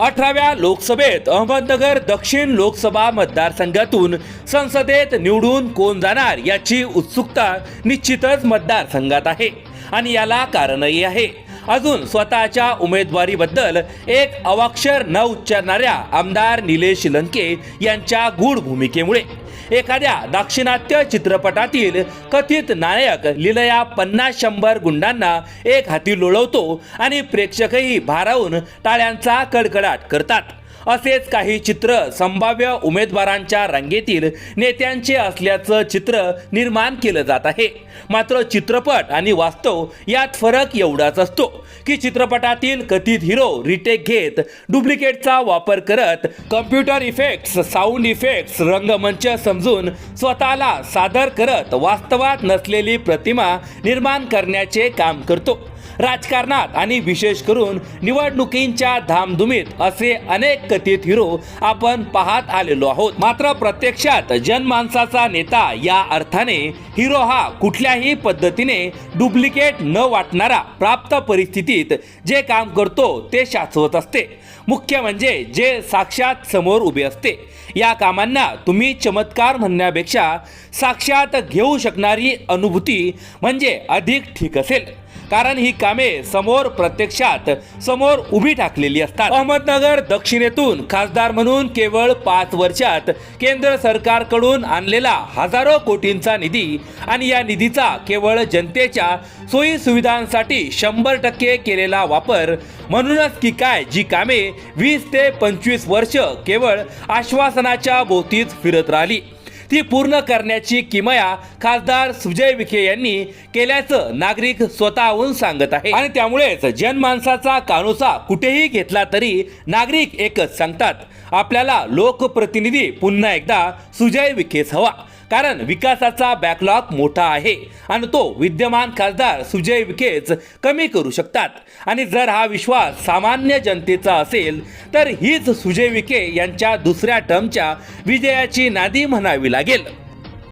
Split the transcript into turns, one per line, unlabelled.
अठराव्या लोकसभेत अहमदनगर दक्षिण लोकसभा मतदारसंघातून संसदेत निवडून कोण जाणार याची उत्सुकता निश्चितच मतदारसंघात आहे. आणि याला कारणही आहे. अजून स्वतःच्या उमेदवारीबद्दल एक अवाक्षर न उच्चारणाऱ्या आमदार निलेश लंके यांच्या गूढ भूमिकेमुळे एखाद्या दाक्षिणात्य चित्रपटातील कथित नायक लिलया पन्नास शंभर गुंडांना एक हाती लोळवतो आणि प्रेक्षकही भारावून टाळ्यांचा कडकडाट करतात. असेच काही चित्र संभाव्य उमेदवारांच्या रांगेतील नेत्यांचे असल्याचं चित्र निर्माण केलं जात आहे. मात्र चित्रपट आणि वास्तव यात फरक एवढाच असतो की चित्रपटातील कथित हिरो रिटेक घेत डुप्लिकेटचा वापर करत कम्प्युटर इफेक्ट्स साऊंड इफेक्ट्स रंगमंच समजून स्वतःला सादर करत वास्तवात नसलेली प्रतिमा निर्माण करण्याचे काम करतो. राजकारणात आणि विशेष करून निवडणुकींच्या धामधुमीत असे अनेक कथित हिरो आपण पाहत आलेलो आहोत. मात्र प्रत्यक्षात जनमानसाचा नेता या अर्थाने हिरो हा कुठल्याही पद्धतीने डुप्लिकेट न वाटणारा प्राप्त परिस्थितीत जे काम करतो ते शाश्वत असते. मुख्य म्हणजे जे साक्षात समोर उभे असते. या कामांना तुम्ही चमत्कार म्हणण्यापेक्षा साक्षात घेऊ शकणारी अनुभूती म्हणजे अधिक ठीक असेल. कारण ही कामे समोर प्रत्यक्षात समोर उभी टाकलेली असतात. अहमदनगर दक्षिणेतून खासदार म्हणून केवळ पाच वर्षात केंद्र सरकारकडून आणलेला हजारो कोटींचा निधी आणि या निधीचा केवळ जनतेच्या सोयी सुविधांसाठी शंभर टक्के केलेला वापर म्हणूनच की काय जी कामे वीस ते पंचवीस वर्ष केवळ आश्वासनाच्या भोवतीच फिरत राहिली. ती पूर्ण करण्याची किमया खासदार सुजय विखे यांनी केल्याचं नागरिक स्वतःहून सांगत आहे. आणि त्यामुळेच जनमानसाचा कानोसा कुठेही घेतला तरी नागरिक एकच सांगतात आपल्याला लोकप्रतिनिधी पुन्हा एकदा सुजय विखेच हवा. कारण विकासाचा बॅकलॉग मोठा आहे आणि तो विद्यमान खासदार सुजय विखेच कमी करू शकतात. आणि जर हा विश्वास सामान्य जनतेचा असेल तर हीच सुजय विखे यांच्या दुसऱ्या टर्मच्या विजयाची नादी म्हणावी लागेल.